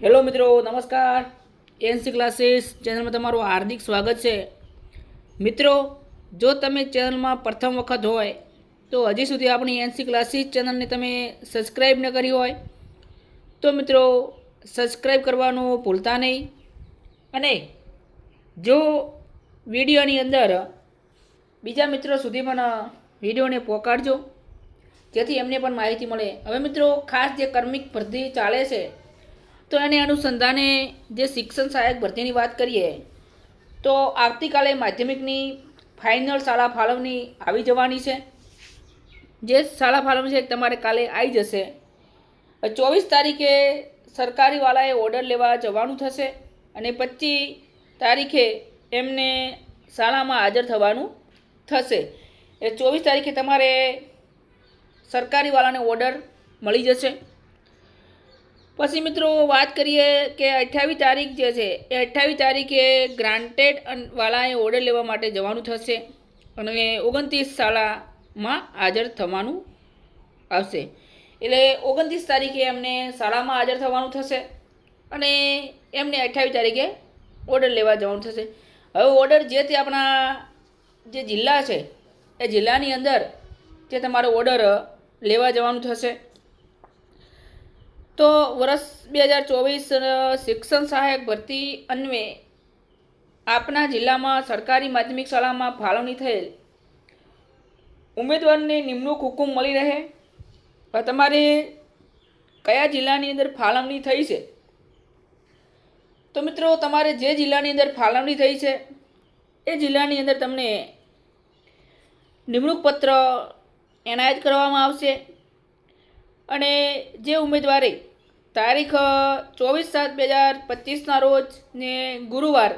Hello મિત્રો, નમસ્કાર. NC classes ચેનલમાં તમારું હાર્દિક સ્વાગત છે. મિત્રો, જો તમે ચેનલમાં પ્રથમ વખત હોય, તો હજી સુધી આપણી એનસી ક્લાસીસ ચેનલને તમે સબસ્ક્રાઈબ ન કરી હોય, તો મિત્રો સબસ્ક્રાઈબ કરવાનું ભૂલતા નહીં. અને જો વિડીયોની અંદર બીજા મિત્રો સુધી પણ વિડીયોને પહોંચાડજો જેથી એમને પણ માહિતી મળે. હવે મિત્રો, ખાસ જે કર્મિક ભરતી ચાલે છે તો એને અનુસંધાને જે શિક્ષણ સહાયક ભરતીની વાત કરીએ, તો આવતીકાલે માધ્યમિકની ફાઇનલ શાળા ફાળવણી આવી જવાની છે. જે શાળા ફાળવણી છે તમારે કાલે આવી જશે. ચોવીસ તારીખે સરકારીવાળાએ ઓર્ડર લેવા જવાનું થશે અને પચીસ તારીખે એમને શાળામાં હાજર થવાનું થશે. એ ચોવીસ તારીખે તમારે સરકારીવાળાને ઓર્ડર મળી જશે. પછી મિત્રો વાત કરીએ કે અઠ્યાવીસ તારીખ જે છે, એ અઠ્યાવીસ તારીખે ગ્રાન્ટેડ વાળાએ ઓર્ડર લેવા માટે જવાનું થશે અને ઓગણત્રીસ શાળામાં હાજર થવાનું આવશે. એટલે ઓગણત્રીસ તારીખે એમને શાળામાં હાજર થવાનું થશે અને એમને અઠ્યાવીસ તારીખે ઓર્ડર લેવા જવાનું થશે. હવે ઓર્ડર જે તે આપણા જે જિલ્લા છે, એ જિલ્લાની અંદર જે તમારો ઓર્ડર લેવા જવાનું થશે. તો વર્ષ બે હજાર ચોવીસ શિક્ષણ સહાયક ભરતી અન્વે આપના જિલ્લામાં સરકારી માધ્યમિક શાળામાં ફાળવણી થયેલ. ઉમેદવારને નિમણૂક હુકુમ મળી રહે. તમારે કયા જિલ્લાની અંદર ફાળવણી થઈ છે? તો મિત્રો, તમારે જે જિલ્લાની અંદર ફાળવણી થઈ છે, એ જિલ્લાની અંદર તમને નિમણૂક પત્ર એનાયત કરવામાં આવશે. અને જે ઉમેદવારે તારીખ ચોવીસ સાત બે હજાર પચીસના રોજ ને ગુરુવાર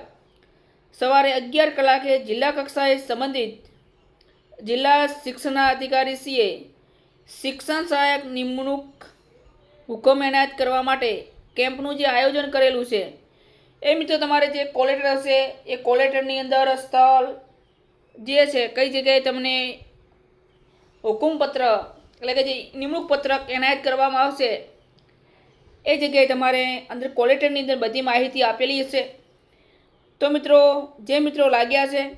સવારે અગિયાર કલાકે જિલ્લા કક્ષાએ સંબંધિત જિલ્લા શિક્ષણા અધિકારી સીએ શિક્ષણ સહાયક નિમણૂક હુકમ એનાયત કરવા માટે કેમ્પનું જે આયોજન કરેલું છે. એ મિત્રો, તમારે જે કોલેટર હશે, એ કોલેટરની અંદર સ્થળ જે છે, કઈ જગ્યાએ તમને હુકુમપત્ર, એટલે કે જે નિમણૂક પત્રક એનાયત કરવામાં આવશે એ જગ્યાએ તમારે અંદર કોલેટરની અંદર બધી માહિતી આપેલી હશે. તો મિત્રો, જે મિત્રો લાગ્યા છે,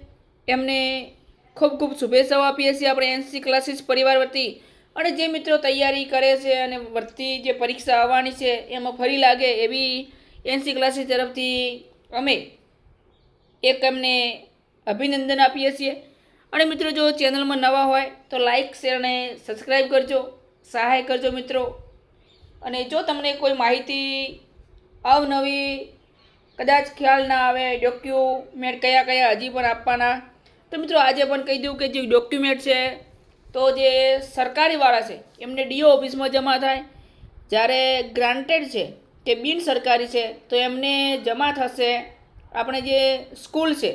એમને ખૂબ ખૂબ શુભેચ્છાઓ આપીએ છીએ આપણે એનસી ક્લાસીસ પરિવાર વતી. અને જે મિત્રો તૈયારી કરે છે અને વર્તી જે પરીક્ષા આવવાની છે, એમાં ફરી લાગે એવી એનસી ક્લાસીસ તરફથી અમે એક એમને અભિનંદન આપીએ છીએ. અને મિત્રો, જો ચેનલમાં નવા હોય તો લાઇક શેર અને સબસ્ક્રાઈબ કરજો. સહાય કરજો મિત્રો. અને જો તમને કોઈ માહિતી અવનવી કદાચ ખ્યાલ ના આવે ડોક્યુમેન્ટ કયા કયા હજી પણ આપવાના, તો મિત્રો આજે પણ કહી દઉં કે જે ડોક્યુમેન્ટ છે, તો જે સરકારીવાળા છે, એમને ડીઓ ઓફિસમાં જમા થાય. જ્યારે ગ્રાન્ટેડ છે કે બિન સરકારી છે, તો એમને જમા થશે આપણે જે સ્કૂલ છે,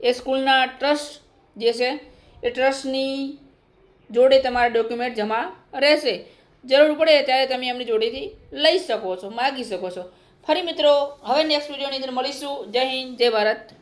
એ સ્કૂલના ટ્રસ્ટ જે છે, એ ટ્રસ્ટની જોડે તમારા ડોક્યુમેન્ટ જમા રહેશે. જરૂર પડે ત્યારે તમે એમની જોડેથી લઈ શકો છો, માગી શકો છો. ફરી મિત્રો, હવે નેક્સ્ટ વિડીયોની અંદર મળીશું. જય હિન્દ, જય ભારત.